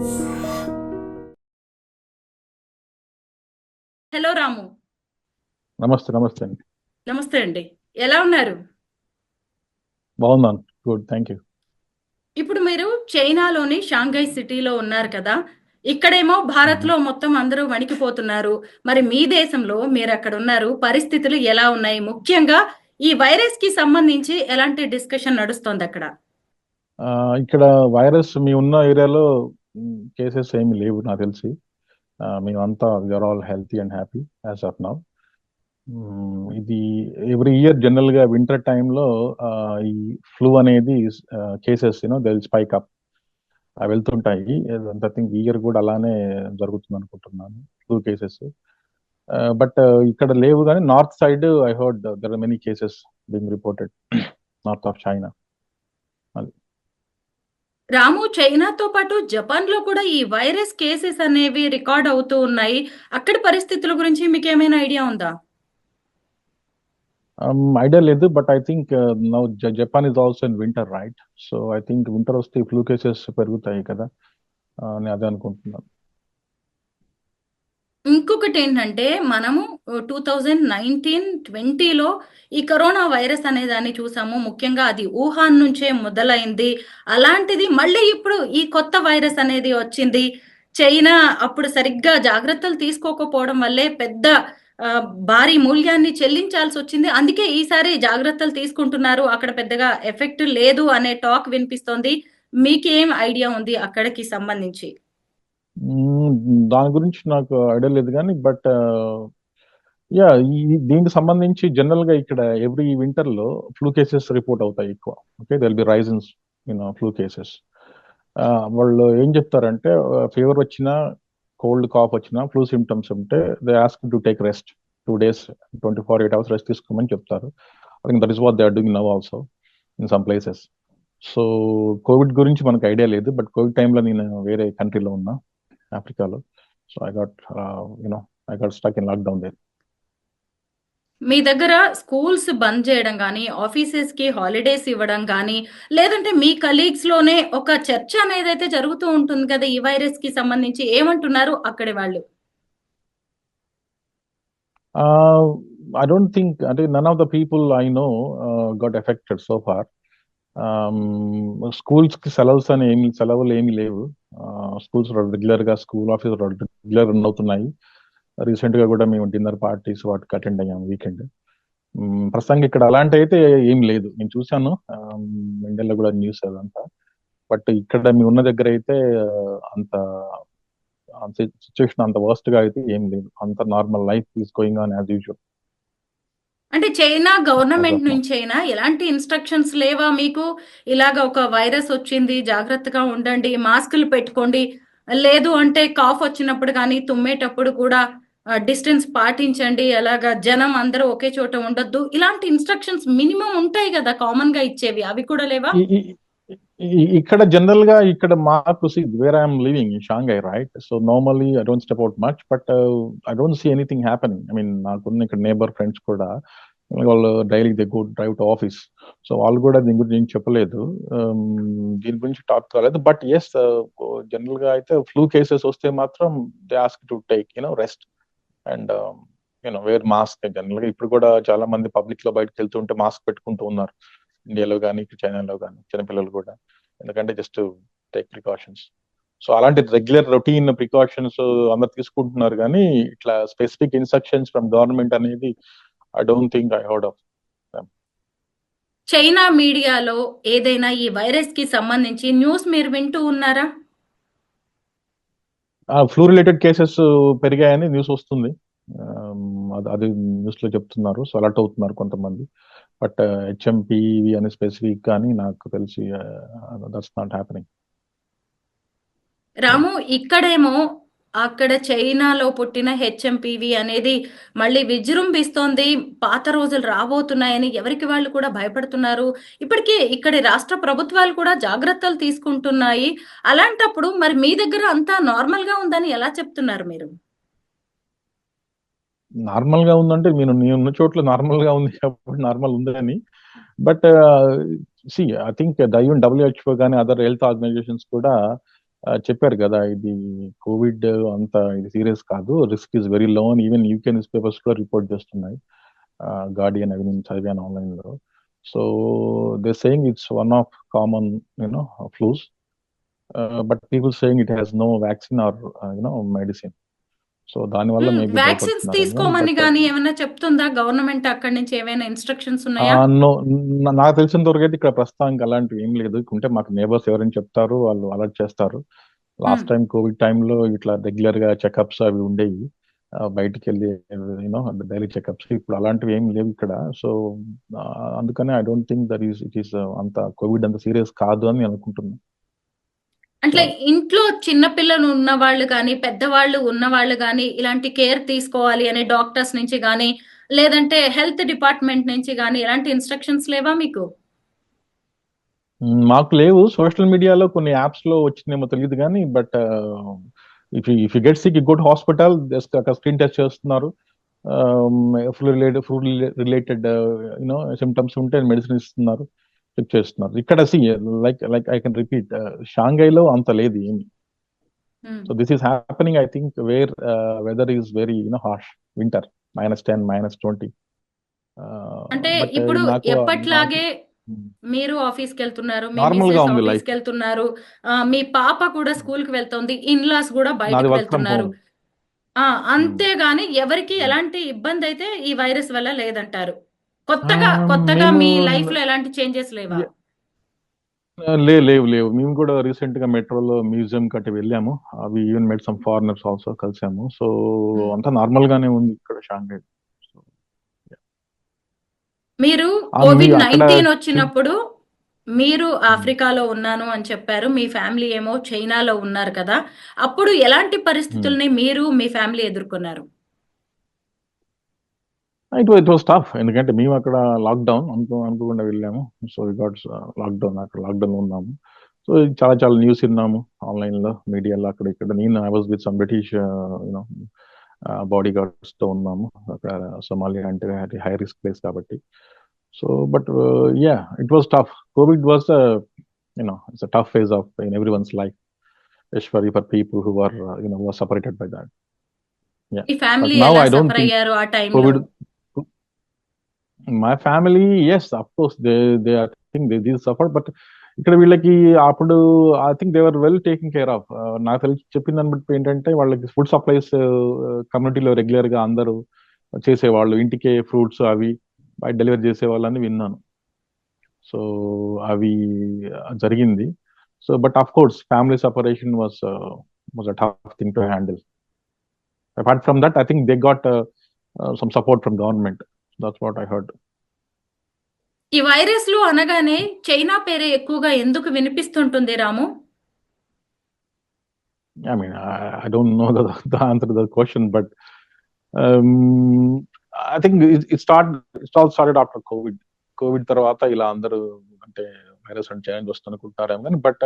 Hello రాము. నమస్తే నమస్తే అండి. నమస్తే అండి. ఎలా ఉన్నారు? బాగున్నాను. గుడ్. Thank you. ఇప్పుడు మీరు చైనాలోని షాంఘై సిటీలో ఉన్నారు కదా. ఇక్కడేమో భారత్లో మొత్తం అందరూ వణికిపోతున్నారు. మరి మీ దేశంలో మీరు అక్కడ ఉన్నారు. పరిస్థితులు ఎలా ఉన్నాయి? ముఖ్యంగా ఈ వైరస్కి సంబంధించి ఎలాంటి డిస్కషన్ నడుస్తోంది అక్కడ? ఇక్కడ వైరస్ మీ ఉన్న ఏరియాలో కేసెస్ ఏమి లేవు నాకు తెలిసి. మేమంతా we are all healthy and happy as of now ఇది ఎవ్రీ ఇయర్ జనరల్గా వింటర్ టైంలో ఈ ఫ్లూ అనేది cases you know they'll spike up వెళ్తుంటాయి. I think year కూడా అలానే జరుగుతుంది అనుకుంటున్నాను ఫ్లూ కేసెస్ బట్ ఇక్కడ లేవు కానీ north side I heard there are many cases being reported north of China రాము చైనాతో పాటు జపాన్లో కూడా ఈ వైరస్ కేసెస్ అనేవి రికార్డ్ అవుతూ ఉన్నాయి. అక్కడ పరిస్థితుల గురించి మీకు ఏమైనా ఐడియా ఉందా? Um, ఐడియా లేదు but I think uh, now Japan is also in winter right so I think winter వస్తే ఫ్లూ కేసెస్ పెరుగుతాయి కదా. Uh, నేను అదే అనుకుంటున్నాను. ఇంకొకటి ఏంటంటే మనము టూ థౌజండ్ నైన్టీన్ ట్వంటీలో ఈ కరోనా వైరస్ అనే దాన్ని చూసాము. ముఖ్యంగా అది వుహాన్ నుంచే మొదలైంది. అలాంటిది మళ్ళీ ఇప్పుడు ఈ కొత్త వైరస్ అనేది వచ్చింది. చైనా అప్పుడు సరిగ్గా జాగ్రత్తలు తీసుకోకపోవడం వల్లే పెద్ద భారీ మూల్యాన్ని చెల్లించాల్సి వచ్చింది. అందుకే ఈసారి జాగ్రత్తలు తీసుకుంటున్నారు. అక్కడ పెద్దగా ఎఫెక్ట్ లేదు అనే టాక్ వినిపిస్తోంది. మీకేం ఐడియా ఉంది అక్కడికి సంబంధించి? దాని గురించి నాకు ఐడియా లేదు కానీ బట్ యా దీనికి సంబంధించి జనరల్గా ఇక్కడ ఎవ్రీ వింటర్లో ఫ్లూ కేసెస్ రిపోర్ట్ అవుతాయి ఎక్కువ. Okay they'll be risings you know flu cases. వాళ్ళు ఏం చెప్తారంటే ఫీవర్ వచ్చినా కోల్డ్ కాఫ్ వచ్చినా ఫ్లూ సిమ్టమ్స్ ఉంటే they ask to take rest two days twenty four eight hours rest తీసుకోమని చెప్తారు. I think that is what they are doing now also in some places. So covid గురించి మనకు idea లేదు but Covid టైంలో నేను వేరే కంట్రీలో ఉన్నా. ఆఫ్రికాలో so I got you know I got stuck in lockdown there మీ దగ్గర స్కూల్స్ బంద్ చేయడం కానీ ఆఫీసెస్కి హాలిడేస్ ఇవ్వడం కానీ లేదంటే మీ కలీగ్స్లోనే ఒక చర్చ అనేది అయితే జరుగుతూ ఉంటుంది కదా ఈ వైరస్కి సంబంధించి ఏమంటున్నారు అక్కడి వాళ్ళు? ఐ డోంట్ థింక్ అంటే none of the people I know got affected so far స్కూల్స్కి సెలవుస్ అని ఏమి సెలవులు ఏమి లేవు. స్కూల్స్ రెగ్యులర్గా స్కూల్ ఆఫీస్ రెగ్యులర్ రన్ అవుతున్నాయి. రీసెంట్గా కూడా మేము డిన్నర్ పార్టీస్ వాటికి అటెండ్ అయ్యాము వీకెండ్. ప్రస్తుతానికి ఇక్కడ అలాంటి అయితే ఏం లేదు. నేను చూశాను. ఇండియాలో కూడా న్యూస్ అదంతా. బట్ ఇక్కడ మీ ఉన్న దగ్గర అయితే అంత సిచ్యువేషన్ అంత వర్స్ట్గా అయితే ఏం లేదు. అంత normal life is going on as usual. అంటే చైనా గవర్నమెంట్. నుంచి అయినా ఎలాంటి ఇన్స్ట్రక్షన్స్ లేవా మీకు? ఇలాగ ఒక వైరస్ వచ్చింది జాగ్రత్తగా ఉండండి మాస్కులు పెట్టుకోండి. లేదు అంటే కాఫ్ వచ్చినప్పుడు కానీ తుమ్మేటప్పుడు కూడా డిస్టెన్స్ పాటించండి. అలాగా జనం అందరూ ఒకే చోట ఉండొద్దు. ఇలాంటి ఇన్స్ట్రక్షన్స్ మినిమం ఉంటాయి కదా కామన్గా ఇచ్చేవి. అవి కూడా లేవా? ఇక్కడ జనరల్గా ఇక్కడ మాకు where I'm living in Shanghai right so normally I don't step out much but I don't see anything happening I mean నాకున్న ఇక్కడ నేబర్ ఫ్రెండ్స్ కూడా వాళ్ళు daily they go drive to office so వాళ్ళు కూడా దీని గురించి చెప్పలేదు. Um, దీని గురించి టాక్ కాలేదు. బట్ ఎస్ జనరల్గా అయితే ఫ్లూ కేసెస్ వస్తే మాత్రం they ask to take you know rest and you know wear mask జనరల్గా ఇప్పుడు కూడా చాలా మంది పబ్లిక్లో బయటకు వెళ్తుంటే మాస్క్ పెట్టుకుంటూ ఉన్నారు. ఇండియాలో కానీ చైనాలో కానీ చిన్నపిల్లలు కూడా. ఎందుకంటే జస్ట్ టేక్ ప్రికాషన్స్ సో అలాంటి రెగ్యులర్ రొటీన్ ప్రికాషన్స్ అందరు తీసుకుంటున్నారు కానీ ఇట్లా స్పెసిఫిక్ ఇన్స్ట్రక్షన్స్ ఫ్రమ్ గవర్నమెంట్ అనేది I don't think I heard of China మీడియాలో ఏదైనా ఈ వైరస్కి సంబంధించి న్యూస్ మీరు వింటూ ఉన్నారా? ఫ్లూ రిలేటెడ్ కేసెస్ పెరిగాయని న్యూస్ వస్తుంది. అది అది న్యూస్లో చెప్తున్నారు. సో అలర్ట్ అవుతున్నారు కొంతమంది. But uh, H M P V అని స్పెసిఫిక్ కానీ నాకు తెలిసి దట్స్ నాట్ హ్యాపెనింగ్ రాము ఇక్కడేమో అక్కడ చైనాలో పుట్టిన హెచ్ఎంపివి అనేది మళ్ళీ విజృంభిస్తోంది. పాత రోజులు రాబోతున్నాయని ఎవరికి వాళ్ళు కూడా భయపడుతున్నారు. ఇప్పటికీ ఇక్కడి రాష్ట్ర ప్రభుత్వాలు కూడా జాగ్రత్తలు తీసుకుంటున్నాయి. అలాంటప్పుడు మరి మీ దగ్గర అంతా నార్మల్గా ఉందని ఎలా చెప్తున్నారు మీరు? నార్మల్గా ఉందంటే నేను నేను ఉన్న చోట్ల నార్మల్గా ఉంది కాబట్టి నార్మల్ ఉందని but see I think Taiwan WHO కానీ అదర్ హెల్త్ ఆర్గనైజేషన్స్ కూడా చెప్పారు కదా ఇది కోవిడ్ అంత ఇది సీరియస్ కాదు రిస్క్ ఇస్ వెరీ లో అని. ఈవెన్ యూకే న్యూస్ పేపర్స్ కూడా రిపోర్ట్ చేస్తున్నాయి. గార్డియన్ అవి నేను చదివాను ఆన్లైన్లో so they saying it's one of common you know flus but people saying it has no vaccine or you know medicine so దాని వల్ల maybe vaccines తీసుకోమని కానీ ఏమైనా చెప్తుందా? గవర్నమెంట్ అక్కడి నుంచి ఏమైనా ఇన్స్ట్రక్షన్స్ ఉన్నాయా? నాకు తెలిసినంత వరకు అయితే ఇక్కడ ప్రస్తుతానికి అలాంటివి ఏం లేదు. ఉంటే మాకు నేబర్స్ ఎవరైనా చెప్తారు వాళ్ళు అలర్ట్ చేస్తారు. లాస్ట్ టైం కోవిడ్ టైంలో ఇట్లా రెగ్యులర్గా చెకప్స్ అవి ఉండేవి. బయటికి వెళ్ళి యూనో డైలీ చెకప్స్ ఇప్పుడు అలాంటివి ఏం లేవు ఇక్కడ. సో అందుకనే I don't think that is it is అంత కోవిడ్ అంత సీరియస్ కాదు అని అనుకుంటున్నాను అంటే ఇంట్లో చిన్న పిల్లలు ఉన్న వాళ్ళు కానీ పెద్దవాళ్ళు ఉన్న వాళ్ళు కానీ ఇలాంటి కేర్ తీసుకోవాలి అనే డాక్టర్స్ నుంచి కానీ లేదంటే హెల్త్ డిపార్ట్మెంట్ నుంచి కానీ ఎలాంటి ఇన్స్ట్రక్షన్స్ లేవా మీకు? మాకు లేవు. సోషల్ మీడియాలో కొన్ని యాప్స్లో వచ్చినాయేమో తెలియదు కానీ but if if you get sick go to hospital అక్కడ స్క్రీన్ టెస్ట్ చేస్తున్నారు. Flu related flu related you know symptoms ఉంటే మెడిసిన్ ఇస్తున్నారు. చేస్తున్నారు. ఇక్కడ see like like I can repeat షాంఘైలో అంత లేదు ఏమి. So this is happening I think where weather is very you know harsh winter minus ten minus twenty అంటే ఇప్పుడు ఎప్పట్లాగే మీరు ఆఫీస్కి వెళ్తున్నారు ఆఫీస్కి వెళ్తున్నారు మీ పాప కూడా స్కూల్కి వెళ్తుంది ఇన్ లాస్ కూడా బయటకు వెళ్తున్నారు అంతేగాని ఎవరికి ఎలాంటి ఇబ్బంది అయితే ఈ వైరస్ వల్ల లేదంటారు. కొత్తగా కొత్తగా మీ లైఫ్లో ఎలాంటి చేంజెస్ లేవా? లేవు లేవు లేవు. మేము కూడా రీసెంట్గా మెట్రోలో మ్యూజియం కట్టి వెళ్ళాము. అవి even made some foreigners also కలిసాము. సో అంతా నార్మల్ గానే ఉంది ఇక్కడ షాంఘై మీరు కోవిడ్ నైన్టీన్ వచ్చినప్పుడు మీరు ఆఫ్రికాలో ఉన్నాను అని చెప్పారు. మీ ఫ్యామిలీ ఏమో చైనాలో ఉన్నారు కదా. అప్పుడు ఎలాంటి పరిస్థితుల్ని మీరు మీ ఫ్యామిలీ ఎదుర్కొన్నారు? ఇట్ ఇట్ వాస్ టఫ్ ఎందుకంటే మేము అక్కడ లాక్డౌన్ అనుకో అనుకోకుండా వెళ్ళాము. సో గాట్ లాక్డౌన్ అక్కడ లాక్డౌన్ ఉన్నాము. సో చాలా చాలా న్యూస్ విన్నాము ఆన్లైన్లో మీడియాలో అక్కడ ఇక్కడ. నేను I was with some British you know body గార్డ్స్తో ఉన్నాము. అక్కడ సోమాలియా అంటే హై రిస్క్ ప్లేస్ కాబట్టి. So but yeah it was tough COVID was you know it's a tough phase of in every one's life especially for people who are you know who are separated by that COVID my family yes of course they they I think they these suffer but ఇక్కడ వీళ్ళకి అప్పుడు I think they were well taking care of నాకు తెలిసి చెప్పిన దాన్ని బట్టి ఏంటంటే వాళ్ళకి ఫుడ్ సప్లైస్ కమ్యూనిటీలో రెగ్యులర్గా అందరూ చేసేవాళ్ళు. ఇంటికే ఫ్రూట్స్ అవి బయట డెలివరీ చేసేవాళ్ళని విన్నాను. సో అవి జరిగింది. So but of course family separation was was a tough thing to handle apart from that I think they got some support from government that's what I heard ఈ వైరస్లు అనగానే China పేరే ఎక్కువగా ఎందుకు వినిపిస్తుంటుంది Ramu know the, the answer to the question, but um, I think it, it started. It all started after COVID. Covid తర్వాత ఇలా అందరూ అంటే వైరస్ అంటే చేంజ్ వస్తుందనుకుంటారేమో కానీ బట్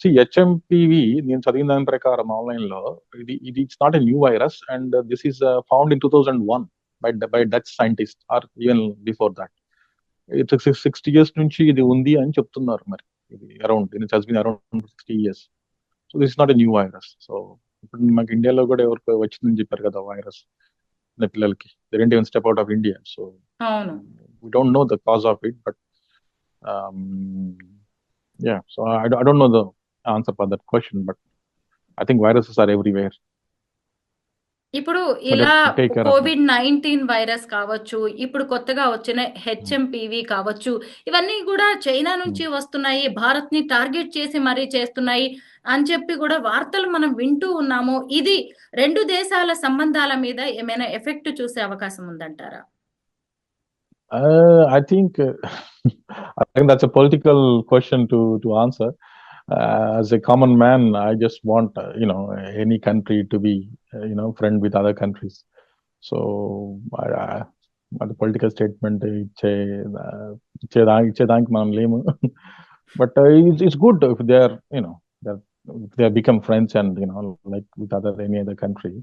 సి హెచ్ఎంపివి నేను చదివిన దాని ప్రకారం ఆన్లైన్లో ఇది ఇది it's not a new virus and this is found in two thousand one by by Dutch scientist or even before that it's sixty years నుంచి ఇది ఉంది అని చెప్తున్నారు మరి. ఇది అరౌండ్ దీని చదివిన around sixty years so this not a new virus so ఇప్పుడు మాకు ఇండియాలో కూడా ఎవరికి వచ్చిందని చెప్పారు కదా వైరస్ పిల్లలకి. Aren't even step out of India so అవును. we don't know the cause of it but um, yeah. So I, I don't know the answer for that question but i think viruses are everywhere. ఇప్పుడు ఇలా Covid nineteen virus కావచ్చు ఇప్పుడు కొత్తగా వచ్చిన HMPV కావచ్చు ఇవన్నీ కూడా చైనా నుంచి వస్తున్నాయి భారత్ని టార్గెట్ చేసి మరీ చేస్తున్నాయి అని చెప్పి కూడా వార్తలు మనం వింటూ ఉన్నాము. ఇది రెండు దేశాల సంబంధాల మీద ఏమైనా ఎఫెక్ట్ చూసే అవకాశం ఉందంటారా? Think that's a political question to to answer. Uh, as a common man, I just want you know any country to be you know friend with other countries. So I, I the political statement ఇచ్చే ఇచ్చేదా ఇచ్చేదానికి మనం లేము but it's, it's good if they are you know they're, if they have become friends and you know like with other any other country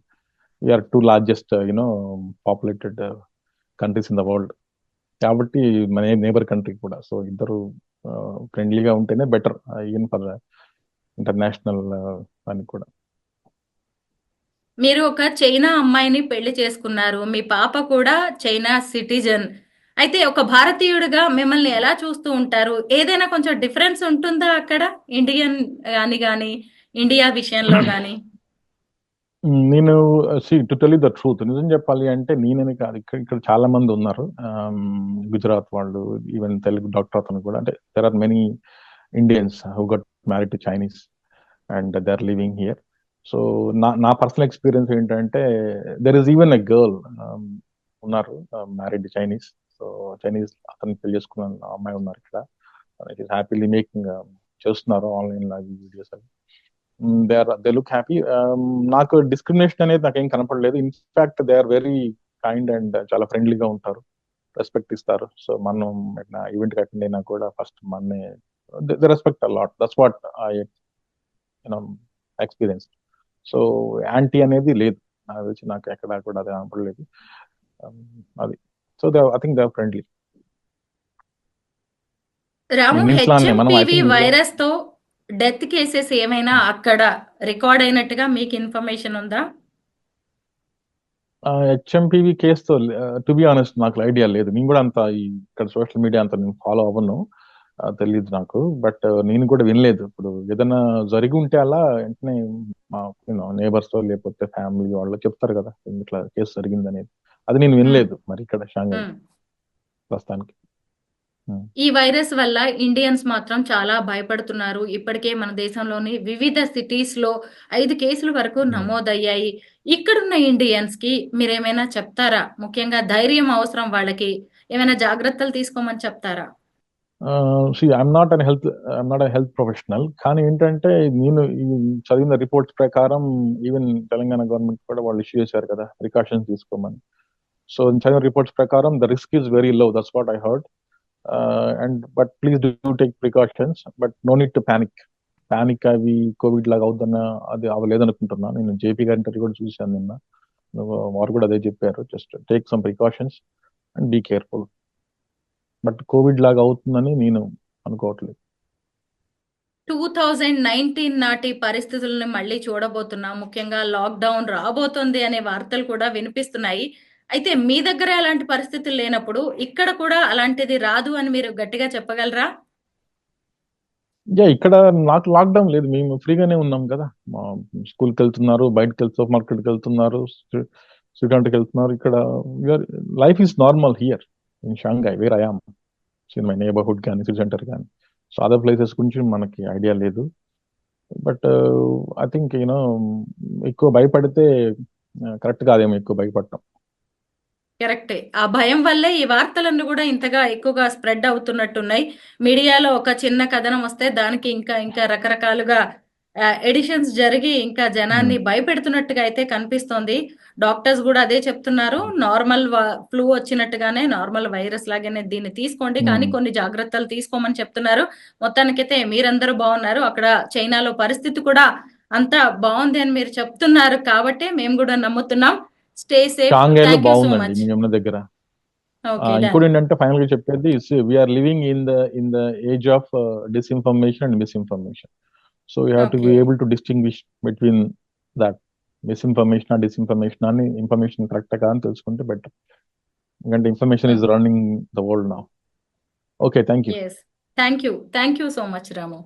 we are two largest you know populated countries in the world కాబట్టి మన neighbour country కూడా so ఇద్దరు ఫ్రెండ్లీగా ఉంటేనే better even for international దానికి కూడా. మీరు ఒక చైనా అమ్మాయిని పెళ్ళి చేసుకున్నారు. మీ పాప కూడా చైనా సిటిజన్. అయితే ఒక భారతీయుడిగా మిమ్మల్ని ఎలా చూస్తూ ఉంటారు? ఏదైనా కొంచెం డిఫరెన్స్ ఉంటుందా అక్కడ? ఇండియన్ అని గాని ఇండియా విషయంలో గాని? మ్, నేను see to tell the truth నిజం చెప్పాలి అంటే నేనని కాదు. ఇక్కడ ఇక్కడ చాలా మంది ఉన్నారు. గుజరాత్ వాళ్ళు ఈవెన్ తెలుగు డాక్టర్ అతను కూడా. అంటే there are many Indians who got married to Chinese and they are living here so నా నా పర్సనల్ ఎక్స్పీరియన్స్ ఏంటంటే there is even a girl ఉన్నారు మ్యారీడ్ చైనీస్ సో చైనీస్ అతను పెళ్ళి చేసుకున్న అమ్మాయి ఉన్నారు ఇక్కడ. హ్యాపీలీ మేకింగ్ చేస్తున్నారు ఆన్లైన్ వీడియోస్ అవి. They are they look happy నాకు డిస్క్రిమినేషన్ అనేది నాకేం కనపడలేదు. In fact they are very kind and చాలా ఫ్రెండ్లీగా ఉంటారు. రెస్పెక్ట్ ఇస్తారు. సో మనం ఈవెంట్ అటెండ్ అయినా కూడా ఫస్ట్ మననే the respect a lot that's what I you know experience so anti అనేది లేదు. నాకు తెలిసి నాకు ఎక్కడ కూడా అది కనపడలేదు. Um, అది. So they I think they friendly రాము వైరస్తో డెత్ కేసెస్ ఏమైనా అక్కడ రికార్డ్ అయినట్టుగా మీకు ఇన్ఫర్మేషన్ ఉందా? హెచ్ఎంపీవి కేసుతో టు బి ఆనెస్ట్ నాకు ఐడియా లేదు. నేను కూడా అంత ఇక్కడ సోషల్ మీడియా అంత నేను ఫాలో అవ్వను. తెలియదు నాకు. బట్ నేను కూడా వినలేదు. ఇప్పుడు ఏదైనా జరిగి ఉంటే అలా వెంటనే మా నేబర్స్ లేకపోతే ఫ్యామిలీ వాళ్ళు చెప్తారు కదా ఇట్లా కేసు జరిగింది అనేది అది నేను వినలేదు మరి ఇక్కడ షాంఘై. ప్రస్తుతానికి. ఈ వైరస్ వల్ల ఇండియన్స్ మాత్రం చాలా భయపడుతున్నారు. ఇప్పటికే మన దేశంలోని వివిధ సిటీస్లో ఐదు కేసుల వరకు Hmm. నమోదయ్యాయి. ఇక్కడున్న ఇండియన్స్కి మీరేమైనా చెప్తారా? ముఖ్యంగా ధైర్యం అవసరం వాళ్ళకి. ఏమైనా జాగ్రత్తలు తీసుకోమని చెప్తారా? I'm not an health I'm not health professional కానీ ఏంటంటే నేను చదివిన రిపోర్ట్స్ ప్రకారం ఈవెన్ తెలంగాణ గవర్నమెంట్ కూడా వాళ్ళు ఇష్యూ చేశారు కదా ప్రికాషన్స్ తీసుకోమని. సో చదివిన రిపోర్ట్స్ ప్రకారం the risk is very low that's what I heard and but please do take precautions but no need to panic panic అవి కోవిడ్ లాగా అవుతున్న అది అవ్వలేదనుకుంటున్నా. నేను జేపీ గారి ఇంటర్వ్యూ కూడా చూశాను నిన్న. వారు కూడా అదే చెప్పారు. Just take some precautions and be careful but COVID లాగా అవుతుందని నేను అనుకోవట్లేదు. టూ థౌజండ్ నైన్టీన్ నాటి పరిస్థితులను మళ్ళీ చూడబోతున్నాం. ముఖ్యంగా లాక్డౌన్ రాబోతుంది అనే వార్తలు కూడా వినిపిస్తున్నాయి. అయితే మీ దగ్గర అలాంటి పరిస్థితులు లేనప్పుడు ఇక్కడ కూడా అలాంటిది రాదు అని మీరు గట్టిగా చెప్పగలరా? యా ఇక్కడ నాకు లాక్డౌన్ లేదు. మేము ఫ్రీగానే ఉన్నాం కదా. మా స్కూల్కి వెళ్తున్నారు బయటకు వెళ్తూ మార్కెట్కి వెళ్తున్నారు స్టూడెంట్కి వెళ్తున్నారు. ఇక్కడ life is normal here in Shanghai where I'm in my neighbourhood కానీ సిటీ సెంటర్ కానీ. సో అదర్ ప్లేసెస్ గురించి మనకి ఐడియా లేదు. బట్ ఐ థింక్ యూనో ఎక్కువ భయపడితే uh, కరెక్ట్ కాదేమో ఎక్కువ భయపడటం. కరెక్టే. ఆ భయం వల్లే ఈ వార్తలన్నీ కూడా ఇంతగా ఎక్కువగా స్ప్రెడ్ అవుతున్నట్టున్నాయి. మీడియాలో ఒక చిన్న కథనం వస్తే దానికి ఇంకా ఇంకా రకరకాలుగా ఎడిషన్స్ జరిగి ఇంకా జనాన్ని భయపెడుతున్నట్టుగా అయితే కనిపిస్తోంది. డాక్టర్స్ కూడా అదే చెప్తున్నారు. నార్మల్ ఫ్లూ వచ్చినట్టుగానే నార్మల్ వైరస్ లాగానే దీన్ని తీసుకోండి. కానీ. కొన్ని జాగ్రత్తలు తీసుకోమని చెప్తున్నారు. మొత్తానికైతే మీరందరూ బాగున్నారు. అక్కడ చైనాలో పరిస్థితి కూడా అంతా బాగుంది అని మీరు చెప్తున్నారు. కాబట్టి మేము కూడా నమ్ముతున్నాం. స్టే సేఫ్ సో బాగుందండి మేము ఉన్న దగ్గర. ఇంకోటి ఏంటంటే ఫైనల్గా చెప్పేది we are living in the in the age of disinformation and misinformation so you have to be. Able to distinguish between that misinformation disinformation అని ఇన్ఫర్మేషన్ కరెక్ట్ అని తెలుసుకుంటే బెటర్ ఎందుకంటే information is running the world నా okay thank you thank you thank you so much Ramu